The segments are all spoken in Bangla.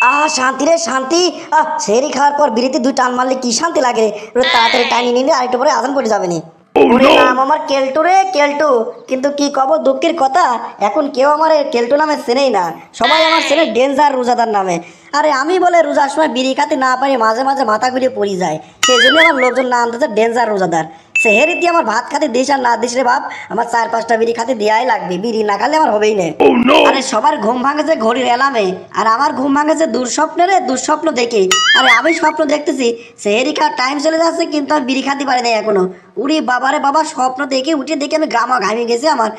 আহ শান্তি রে শান্তি। আহ সেরি খাওয়ার পর বিড়িতে দুই টান মারলে কি শান্তি লাগে? রে তাড়াতাড়ি টানিয়ে নিলে আরেকটু পরে আজান পড়ে যাবে নি। নাম আমার কেলটু রে কেলটু। কিন্তু কি কব দুঃখের কথা? এখন কেউ আমার কেলটু নামে চেনেই না। সবাই আমার চেনে ডেঞ্জার রোজাদার নামে। আরে আমি বলে রোজার সময় বিড়ি খাতে না পারি মাঝে মাঝে মাথা ঘুরিয়ে পড়ে যায়। সেই জন্য আমার লোকজন নাম দিতে ডেঞ্জার রোজাদার। সেহেরি দিয়ে আমার ভাত খাতে দিস আর না দিস রে বাপ আমার চার পাঁচটা বিড়ি খাতে দেওয়াই লাগবে বিড়ি না খালে আমার হবেই না। আরে সবার ঘুম ভাঙেছে ঘড়ির এলামে আর আমার ঘুম ভাঙেছে দুঃস্বপ্নে রে দুঃস্বপ্ন দেখে। আরে আমি স্বপ্ন দেখতেছি সেহেরি খাওয়ার টাইম চলে যাচ্ছে কিন্তু আমি বিড়ি খাতে পারি না এখনও। উড়ি বাবারে বাবা স্বপ্ন দেখে উঠে দেখে আমি গামা ঘামিয়ে গেছি আমার।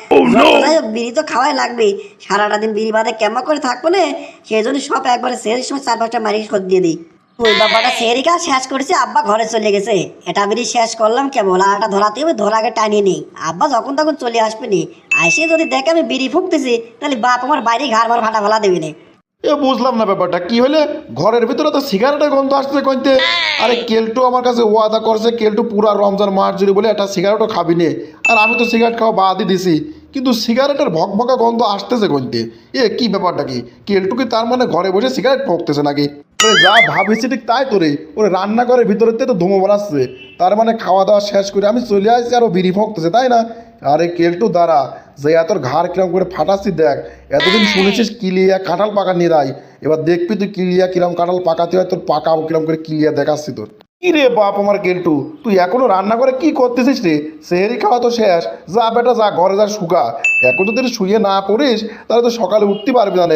হোক, বিড়ি তো খাওয়াই লাগবে। সারাটা দিন বিড়ি বাদে কেমন করে থাকব না? সেই জন্য সব একবারে সেহেরির সময় চার পাঁচটা মারি করে দিয়ে দিই। ওই বাবাটা সেরিকা শেষ করেছে, আব্বা ঘরে চলে গেছে। এটা বিড়ি শেষ করলাম কেবল একটা ধরাতে হবে ধরাকে টানিয়ে নেই। আব্বা যখন তখন চলে আসবে নি আইসে যদি দেখে আমি বিড়ি ফুকতেছি, তাহলে বাপ আমার বাইরে ঘাড় মার ফাটা ফালা দেবে না। এ, বুঝলাম না ব্যাপারটা, কি হলে ঘরের ভিতরে তো সিগারেটের গন্ধ আসছে কইতে। আরে, কেলটু আমার কাছে ওয়াদা করছে, কেলটু পুরা রমজান মাস জুড়ে বলে একটা সিগারেটও খাবি নে। আর আমি তো সিগারেট খাওয়া বাদই দিছি, কিন্তু সিগারেটের ভকভকা গন্ধ আসতেছে কইতে। এ, কি ব্যাপারটা কি? কেলটু কি তার মানে ঘরে বসে সিগারেট ফোকতেছে নাকি? ওরে যা ভাবিছি ঠিক তাই তোরে ওরে রান্নাঘরের ভিতরে তো ধুমো বানাচ্ছে তার মানে খাওয়া দাওয়া শেষ করে আমি চলে আসছি আরও বিড়ি ফোকতেছে তাই না? আরে কেলটু, দাঁড়া। যে এত ঘাড় কিরম করে ফাটাচ্ছি, দেখ। এতদিন শুনেছিস কিলিয়া কাঁঠাল পাকা নিয়ে এবার দেখবি তুই কিলিয়া কিরম কাঁঠাল পাকাতে হয়, তোর পাকা কিরম করে কিলিয়া দেখাচ্ছি তোর। কি রে বাপ আমার কেলটু তুই এখনও রান্না করে কি করতেছিস রে? সেহেরি খাওয়া তো শেষ, যা বেটা যা, ঘরে যা শুকা এখন যদি শুয়ে না পড়িস, তাহলে তো সকালে উঠতে পারবি না।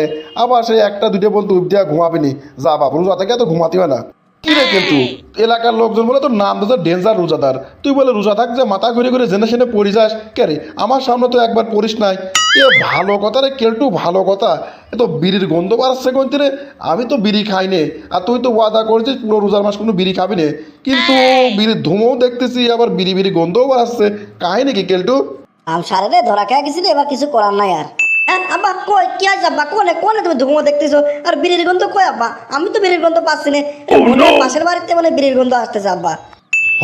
আবার সেই একটা দুটো বলতে উঠতে ঘুমাবি নি। যা বাপ, রোজা থেকে তো ঘুমাতে হয় না। কি রে কিন্তু? এলাকার লোকজন বলে তোর নাম তো ডেঞ্জার রোজাদার। তুই বলে রোজা থাক যে মাথা ঘুরে ঘুরে জেনে শুনে পড়ি যাস। কে রে? আমার সামনে তো একবার পড়িস নাই। এ ভালো কথা রে কেলটু ভালো কথা। এ তো বিড়ির গন্ধ বাড়াচ্ছে কোনতে রে। আমি তো বিড়ি খাই নে। আর তুই তো ওয়াদা করেছিস পুরো রোজার মাস কোনো বিড়ি খাবি নে। কিন্তু বিড়ির ধুমোও দেখতেছি আবার বিড়ি বিড়ি গন্ধও বাড়াচ্ছে। কাহিনি কি কেলটু? আম সারে রে ধরা খেয়ে গেছিলে এবার কিছু করার নাই আর। হ্যাঁ, আব্বা কই কি আছে আব্বা কোনে কোনে তুমি ধুমো দেখতেছো? আর বিড়ির গন্ধ কই আব্বা? আমি তো বিড়ির গন্ধ পাচ্ছি না। হয় পাশের বাড়িতে মানে বিড়ির গন্ধ আসতে আব্বা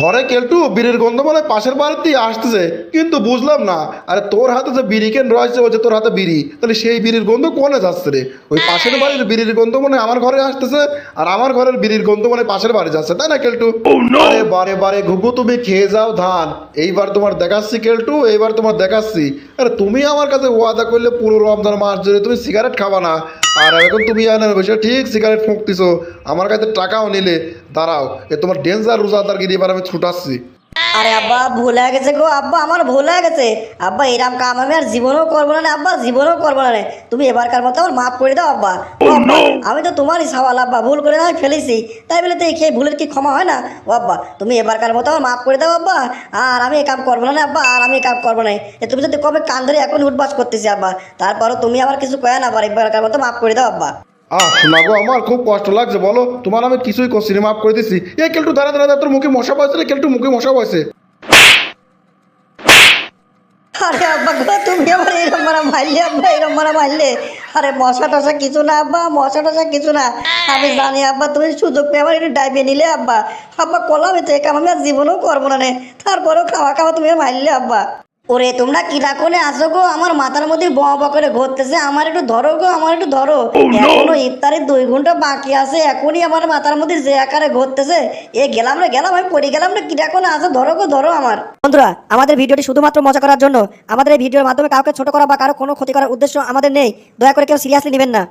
হরে কেলটু বিড়ির গন্ধ মানে পাশের বাড়িতেই আসতেছে কিন্তু বুঝলাম না। আরে তোর হাতে যে বিড়ি কেন রয়েছে ওই যে তোর হাতে বিড়ি তাহলে সেই বিড়ির গন্ধ কোনে যাচ্ছে রে? ওই পাশের বাড়ির বিড়ির গন্ধ মানে আমার ঘরে আসতেছে আর আমার ঘরের বিড়ির গন্ধ মানে পাশের বাড়ি যাচ্ছে তাই না কেলটু? আরে বারে বারে ঘুঘু তুমি খেয়ে যাও ধান। এইবার তোমার দেখাচ্ছি কেলটু এইবার তোমার দেখাচ্ছি। আরে তুমি আমার কাছে ওয়াদা করলে পুরো রমজান মাস জুড়ে তুমি সিগারেট খাবা না। আর এখন তুমি আনার বসে ঠিক সিগারেট ফুঁকতেছো। আমার কাছে টাকাও নিলে। দাঁড়াও, এ তোমার ডেঞ্জার রোজাদারগিরি এবার আমি ছুটাচ্ছি। আরে আব্বা ভুল হয়ে গেছে গো। আব্বা আমার ভুল হয়ে গেছে। আব্বা এরম কাম আমি আর জীবনেও করব না আব্বা জীবনেও করব না রে। তুমি এবারকার মতো আমার মাফ করে দাও আব্বা। আমি তো তোমারই সওয়াল আব্বা। ভুল করে আমি ফেলেছি। তাই বলে তো এই ভুলের কি ক্ষমা হয় না? ও আব্বা তুমি এবারকার মতো আমার মাফ করে দাও আব্বা। আর আমি এই কাম করব না আব্বা। আর আমি এই কাম করব না এ তুমি যদি কবে কান ধরে এখন উঠবাস করতেছি আব্বা। তারপরও তুমি আমার কিছু কয়ে না পার এবারকার মতো মাফ করে দাও আব্বা। আহ আমার খুব কষ্ট লাগছে বলো। তোমার আমি কিছুই করছি না, মাফ করে দিছি। এ কেলটু দাঁড়া দাঁড়া তোর মুখে মশা পাইছে রে কেলটু মুখে মশা পাইছে আরে আব্বা গো তুমি আমার এরম মারা মারলে আব্বা এরম মারা মারলে। আরে মশা টশা কিছু না আব্বা মশা টশা কিছু না। আমি জানি আব্বা তুমি সুযোগ পেয়ে আমার একটু ডাইবে নিলে আব্বা। আব্বা কলামে তো একা আমি আর জীবনেও করব না। তারপরেও খাওয়া খাওয়া তুমি মারলে আব্বা। ওরে তোমরা কিরা কোনে আসো গো? আমার মাথার মধ্যে বা করে ঘুরতেছে। আমার একটু ধরো গো আমার একটু ধরো। এখনও ইফতারের দুই ঘণ্টা বাকি আছে। এখনই আমার মাথার মধ্যে যে আকারে ঘুরতেছে। এ গেলাম রে গেলাম আমি পড়ে গেলাম রে কিরা কোনে আসো ধরো গো ধরো আমার। বন্ধুরা আমাদের ভিডিওটি শুধুমাত্র মজা করার জন্য আমাদের এই ভিডিওর মাধ্যমে কাউকে ছোট করা বা কারও কোনো ক্ষতি করার উদ্দেশ্য আমাদের নেই। দয়া করে কেউ সিরিয়াসলি নেবেন না।